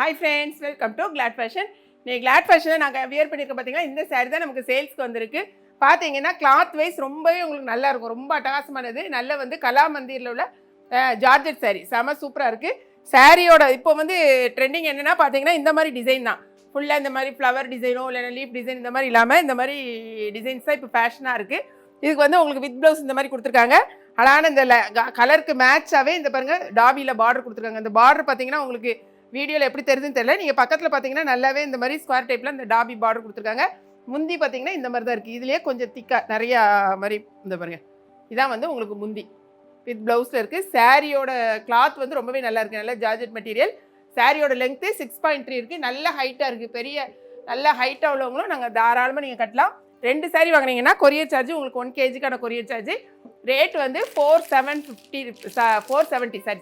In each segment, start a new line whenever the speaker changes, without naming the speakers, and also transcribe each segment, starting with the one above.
Hi friends welcome to Glad fashion நீ Glad ஃபேஷனை நாங்கள் வியர் பண்ணியிருக்க பார்த்தீங்கன்னா இந்த saree தான் நமக்கு சேல்ஸ்க்கு வந்திருக்கு. பார்த்தீங்கன்னா கிளாத் வைஸ் ரொம்பவே உங்களுக்கு நல்லா இருக்கும். ரொம்ப அட்டகாசமானது. நல்ல வந்து கலாமந்திரில் உள்ள ஜார்ஜெட் சாரீ செம சூப்பராக இருக்குது சாரியோட இப்போ வந்து ட்ரெண்டிங் என்னென்னா பார்த்தீங்கன்னா இந்த மாதிரி டிசைன் தான். ஃபுல்லாக இந்த மாதிரி ஃப்ளவர் டிசைனோ இல்லைன்னா லீஃப் டிசைன் இந்த மாதிரி இல்லாமல் இந்த மாதிரி டிசைன்ஸ் தான் இப்போ ஃபேஷனாக இருக்குது இதுக்கு வந்து உங்களுக்கு வித் ப்ளவுஸ் இந்த மாதிரி கொடுத்துருக்காங்க. அழகான இந்த கலருக்கு மேட்சாகவே இந்த பாருங்க டாபியில் பார்டர் கொடுத்துருக்காங்க. இந்த பார்டர் பார்த்தீங்கன்னா உங்களுக்கு வீடியோவில் எப்படி தெரியுதுன்னு தெரியல. நீங்கள் பக்கத்தில் பார்த்தீங்கன்னா நல்லாவே இந்த மாதிரி ஸ்கொயர் டைப்பில் இந்த டாபி பார்டர் கொடுத்துருக்காங்க. முந்தி பார்த்தீங்கன்னா இந்த மாதிரி தான் இருக்குது இதுலேயே கொஞ்சம் திக்காக நிறையா மாதிரி இந்த பாருங்க. இதான் வந்து உங்களுக்கு முந்தி. வித் ப்ளவுஸில் இருக்குது சாரியோட கிளாத் வந்து ரொம்பவே நல்லா இருக்குது நல்ல ஜார்ஜெட் மெட்டீரியல் சாரியோட லென்த்து சிக்ஸ் பாயிண்ட் த்ரீ இருக்குது நல்ல ஹைட்டாக இருக்குது பெரிய நல்ல ஹைட்டாக உள்ளவங்களும் நாங்கள் தாராளமாக நீங்கள் கட்டலாம். ரெண்டு சாரி வாங்குனீங்கன்னா கொரியர் சார்ஜ் உங்களுக்கு ஒன் கேஜிக்கான கொரியர் சார்ஜ் ரேட் வந்து four seven fifty four seventy sorry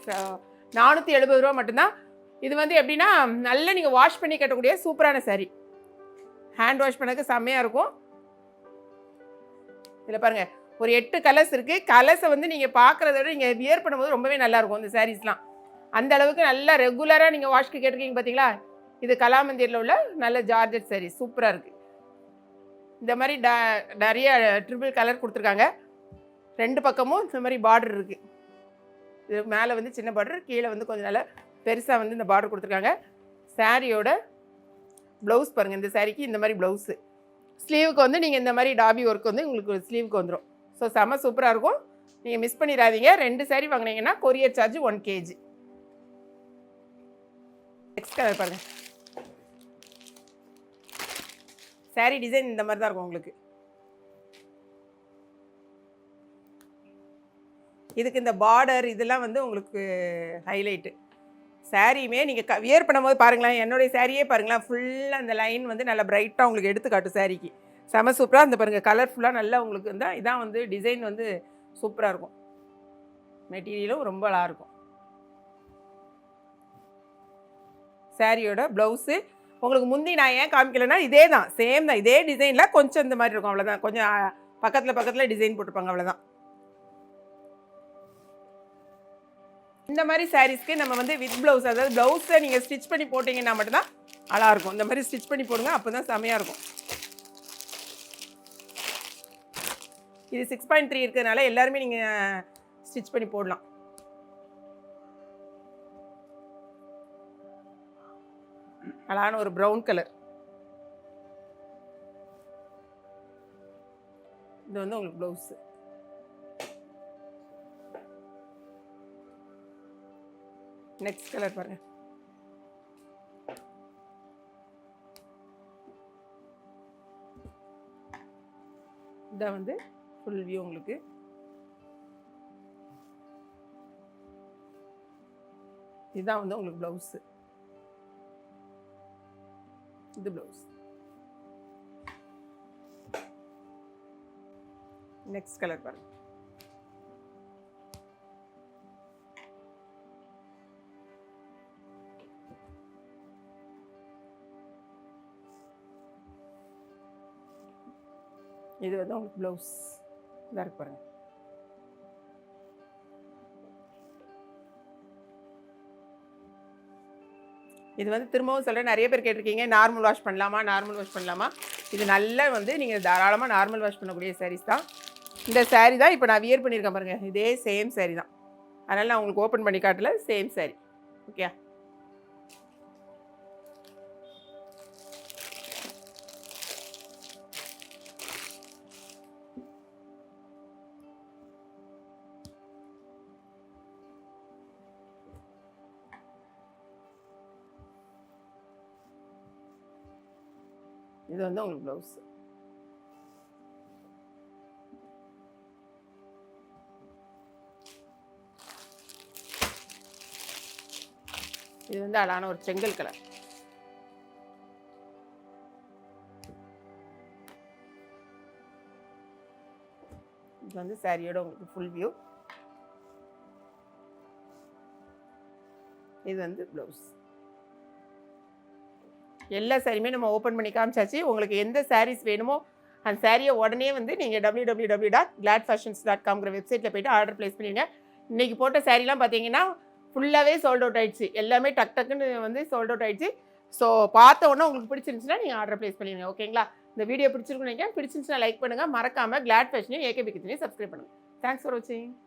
நானூற்றி எழுபது ரூபா மட்டும்தான். இது வந்து எப்படின்னா நல்லா நீங்கள் வாஷ் பண்ணி கட்டக்கூடிய சூப்பரான சாரி ஹேண்ட் வாஷ் பண்ணக்கு செம்மையாக இருக்கும். இதில் பாருங்கள் ஒரு எட்டு கலர்ஸ் இருக்குது கலர்ஸை வந்து நீங்கள் பார்க்குறத விட நீங்கள் வியர் பண்ணும்போது ரொம்பவே நல்லாயிருக்கும் இந்த சாரீஸ்லாம் அந்த அளவுக்கு நல்லா ரெகுலராக நீங்கள் வாஷ்க்கு கேட்டிருக்கீங்க பார்த்தீங்களா இது கலாமந்திரில் உள்ள நல்ல ஜார்ஜட் சாரீஸ் சூப்பராக இருக்குது இந்த மாதிரி ட நிறைய ட்ரிபிள் கலர் கொடுத்துருக்காங்க. ரெண்டு பக்கமும் இந்த மாதிரி பார்டர் இருக்குது இது மேலே வந்து சின்ன பார்டர் கீழே வந்து கொஞ்சம் நல்லா பெருசாக வந்து இந்த பார்டர் கொடுத்துருக்காங்க. சாரியோட ப்ளவுஸ் பாருங்கள் இந்த சாரிக்கு இந்த மாதிரி ப்ளவுஸு ஸ்லீவுக்கு வந்து நீங்கள் இந்த மாதிரி டாபி ஒர்க் வந்து உங்களுக்கு ஸ்லீவுக்கு வந்துடும் ஸோ செம சூப்பராக இருக்கும். நீங்கள் மிஸ் பண்ணிடாதீங்க. ரெண்டு சாரி வாங்குனீங்கன்னா courier charge one KG next colour பாருங்கள் சாரி டிசைன் இந்த மாதிரி தான் இருக்கும் உங்களுக்கு. இதுக்கு இந்த பார்டர் இதெல்லாம் வந்து உங்களுக்கு ஹைலைட்டு சாரியுமே நீங்கள் க வியர் பண்ணும்போது பாருங்களேன் என்னுடைய சாரியே பாருங்களேன் ஃபுல்லாக அந்த லைன் வந்து நல்லா பிரைட்டாக உங்களுக்கு எடுத்து காட்டும் சாரிக்கு. செம சூப்பராக இந்த பாருங்கள் கலர்ஃபுல்லாக நல்லா உங்களுக்கு இருந்தால் இதான் வந்து டிசைன் வந்து சூப்பராக இருக்கும். மெட்டீரியலும் ரொம்ப நல்லா இருக்கும் சாரியோட ப்ளவுஸு உங்களுக்கு முந்தி நான் ஏன் காமிக்கலைன்னா இதே தான் சேம் தான் இதே டிசைனில் கொஞ்சம் இந்த மாதிரி இருக்கும் அவ்வளோதான் கொஞ்சம் பக்கத்தில் பக்கத்தில் டிசைன் போட்டிருப்பாங்க அவ்வளோதான் இந்த மாதிரி சாரீஸ்க்கு நம்ம வந்து வித் ப்ளவுஸ் அதாவது ப்ளவுஸை நீங்கள் ஸ்டிச் பண்ணி போட்டிங்கன்னா மட்டும்தான் அழகாக இருக்கும் இந்த மாதிரி ஸ்டிச் பண்ணி போடுங்க அப்போ தான் செமையாக இருக்கும் இது சிக்ஸ் பாயிண்ட் த்ரீ இருக்கிறதுனால எல்லாருமே நீங்கள் ஸ்டிச் பண்ணி போடலாம். அழகான ஒரு ப்ரௌன் கலர் இது வந்து உங்களுக்கு ப்ளவுஸு நெக்ஸ்ட் கலர் பாருங்கள் இதான் வந்து ஃபுல் வியூ உங்களுக்கு. இதுதான் வந்து உங்களுக்கு ப்ளவுஸு இது ப்ளவுஸ் நெக்ஸ்ட் கலர் பாருங்கள் இது வந்து உங்களுக்கு ப்ளவுஸ் இதாக இருக்கு பாருங்க. இது வந்து திரும்பவும் சொல்கிறேன் நிறைய பேர் கேட்டிருக்கீங்க நார்மல் வாஷ் பண்ணலாமா நார்மல் வாஷ் பண்ணலாமா? இது நல்லா வந்து நீங்கள் தாராளமாக நார்மல் வாஷ் பண்ணக்கூடிய சாரீஸ் தான். இந்த சாரீ தான் இப்போ நான் வியர் பண்ணியிருக்கேன் பாருங்கள் இதே சேம் சாரீ தான். அதனால் நான் உங்களுக்கு ஓப்பன் பண்ணி காட்டல சேம் சாரீ ஓகே இது வந்து உங்களுக்கு ப்ளவுஸ் இது வந்து அழகான ஒரு செங்கல் கலர் இது வந்து சாரியோட உங்களுக்கு ஃபுல் வியூ இது வந்து ப்ளவுஸ் எல்லா சாரியுமே நம்ம ஓப்பன் பண்ணி காமிச்சாச்சு. உங்களுக்கு எந்த சாரீஸ் வேணுமோ அந்த சாரியை உடனே வந்து நீங்கள் W W W dot Glad fashions dot காம்ங்கிற வெப்சைட்டில் போய்ட்டு ஆர்டர் ப்ளேஸ் பண்ணிடுங்க. இன்றைக்கி போட்ட சாரீலாம் பார்த்தீங்கன்னா ஃபுல்லாகவே சோல்ட் அவுட் ஆயிடுச்சு. எல்லாமே டக் டக்குன்னு வந்து சோல்ட் அவுட் ஆயிடுச்சு. ஸோ பார்த்த உடனே உங்களுக்கு பிடிச்சிருந்துச்சுன்னா நீங்கள் ஆர்டர் ப்ளேஸ் பண்ணிடுங்க ஓகேங்களா இந்த வீடியோ பிடிச்சிருக்குன்னு நினைக்கிறேன். பிடிச்சிருந்துச்சுன்னா லைக் பண்ணுங்கள் மறக்காமல் கிளாட் ஃபேஷனையும் ஏகே கிச்சனையும் சப்ஸ்கிரைப் பண்ணுங்கள் தேங்க்ஸ் ஃபார் வாட்சிங்